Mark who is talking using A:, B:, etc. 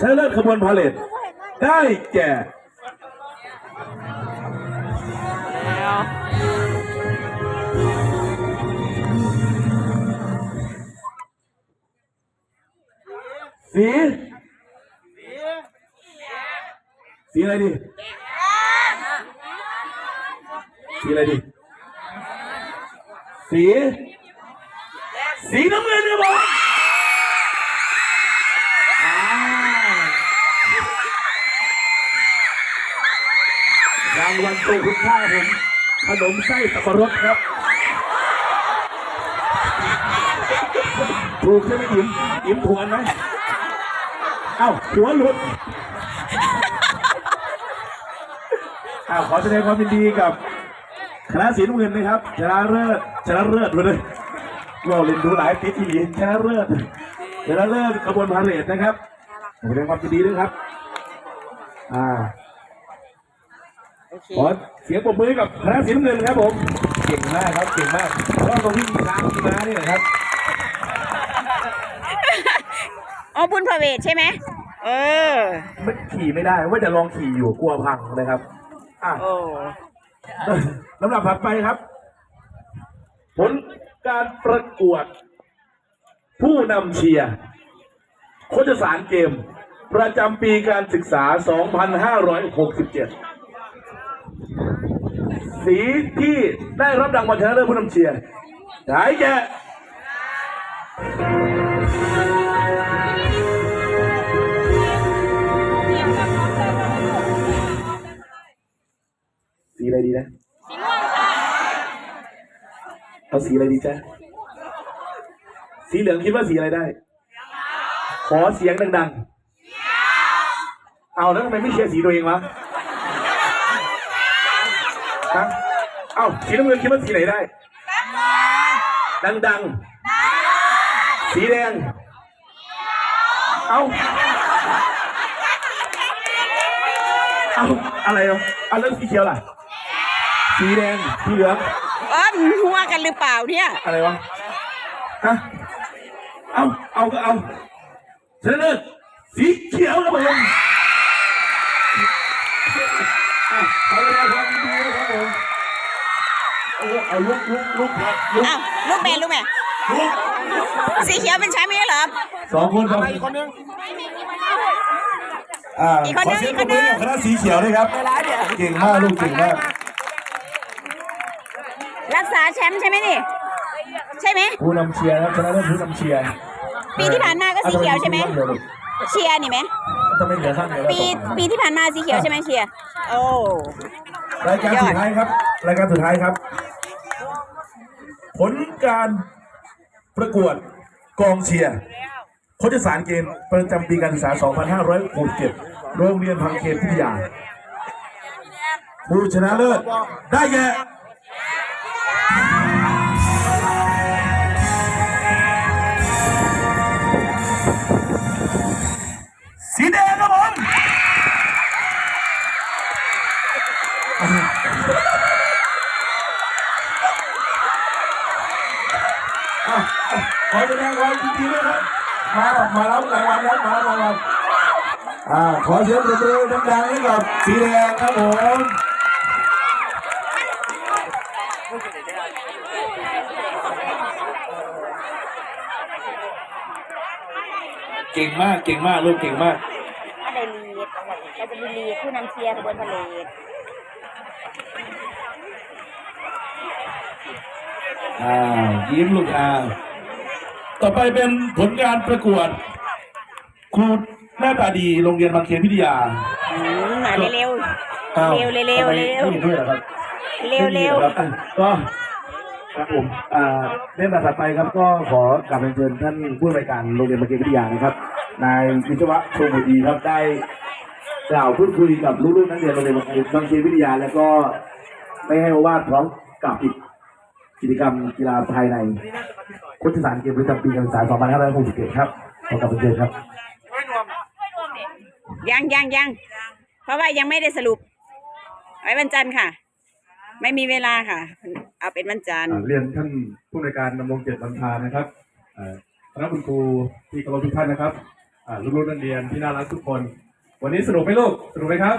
A: ชนะเลิศขบวนพาเลทได้แก่สีสีอะไรดีสีอะไรดีสีสีน้ำเงินครับผม ตัวคุณค่าผมขนมไส้สับปะรดครับ ถูกใช่ไหมอิ่มอิ่มถูกอันไหมเอ้าหัวหลุดอ้าวขอแสดงความยินดีกับคณะสีน้ำเงินนะครับ ชนะเลิศชนะเลิศมาเลยเราเล่นดูหลายปีทีชนะเลิศชนะเลิศขบวนพาเหรดนะครับขอแสดงความยินดีด้วยครับ อ่า ขอเสียงปรบมือให้กับคณะสีน้ำเงินครับผมเก่งมากครับเก่งมากเพราะตรงที่มีช้างมีม้านี่แหละครับ
B: อ๋อบุญพระเวทใช่ไหมเออ
A: ไม่ขี่ไม่ได้ว่าจะลองขี่อยู่กลัวพังนะครับอะ
B: โอ้
A: ลำดับถัดไปครับ ผลการประกวด ผู้นำเชียร์โคชสารเกม ประจำปีการศึกษา 2567 สีที่ได้รับรางวัลชนะเลิศผู้นำเชียร์ได้แก่สีอะไรดีนะ สีม่วงค่ะเอาสีอะไรดีจ๊ะ สีเหลืองคิดว่าสีอะไรได้ ขอเสียงดังๆ เอาแล้วทำไมไม่เชียร์สีตัวเองวะ ฮะเอาสีน้ำเงินคิดว่าสีไหนได้ ดังๆสีแดง เอาเอาอะไรอะเอาแล้วสีเขียวล่ะ สีแดง สีเหลือง
B: อ๋อหัวกันหรือเปล่าเนี่ย
A: อะไรวะ ฮะ เอา เอาก็เอาชนะเลิศสีเขียวครับผมอะขอแสดงความยินดีนะครับ ผมเอาเอาลุกลุกลุกครับลุก
B: อ้าวลูกแม่ลูกแม่
A: ลุก
B: สีเขียวเป็นใช้ไหมเหรอ
A: สองคนครับอีกคนนึงอ่า
B: อีกคนนึง
A: ขอเสีย
B: อี
A: ง
B: ก
A: ป
B: ค
A: ร
B: น
A: บ
B: นึ
A: มืองกับคณะสีเขียวด้วยครับเก่งมากลูกเก่งมาก
B: รักษาแชมป์ใช่ไหมนี่ ใช่ไหม
A: ผู้นำเชียร์นะครับชนะเลิศผู้นำเชียร์
B: ปีที่ผ่านมาก็สีเขียวใช่ไหมเชียร์นี่ไหม
A: ทำไมเหลือข้างเดียว
B: ปีปีที่ผ่านมาสีเขียวใช่ไหมเชียร์โอ้
A: รายการสุดท้ายครับ รายการสุดท้ายครับ ผลการประกวดกองเชียร์โคชสารเกมประจำปีการศึกษา 2567 โรงเรียนพังเขตพิทยาผู้ชนะเลิศได้แก่ อะอะขอแสดงความยินดีด้วยครับ มามารับรางวัลครับมารับรางวัลอ่าขอเสียงปรบมือดังๆให้กับสีแดงครับผมเก่งมากเก่งมากลูกเก่งมาก
B: อะไรลีดเราจะมีลีดผู้นำเชียร์ขบวนพาเหรด
A: อ่ายิ้มลูกอ่าต่อไปเป็นผลการประกวดครูหน้าตาดีโรงเรียนบางเขนพิทยา
B: อืมมาเร็ว
A: อ้า
B: เร็วเร็วเร็ว
A: ทำไม
B: เร็ว
A: ไม่เห็นด้วยเหรอครับ
B: ๆเร็วเร็ว
A: ครับก็ครับผมอ่าเรื่องถัดไปครับก็ขอกลับเรียนเชิญท่านผู้อำนวยการโรงเรียนบางเขนวิทยานะครับ นายวิศวะโชมุดีครับได้กล่าวพูดคุยกับลูกๆนักเรียนโรงเรียนบางเขนวิทยา แล้วก็ไม่ให้โอวาดพร้อมกับอีก กิจกรรมกีฬาภายในโคชสารเกมประจำปีการศึกษา2567ครับขอกลับเรียนเชิญครับ
B: ยังยังยังเพราะว่ายังไม่ได้สรุป ไว้วันจันทร์ค่ะ ไม่มีเวลาค่ะ เอาเป็นวันจันทร์
A: อ่าเรียนท่านผู้ในวยการดำรงเกียรติบัญชานะครับเอ่อคณะคุณครูที่เคารพทุกท่านนะครับอ่าลูกๆนักเรียนที่น่ารักทุกคน วันนี้สนุกไหมลูกสนุกไหมครับ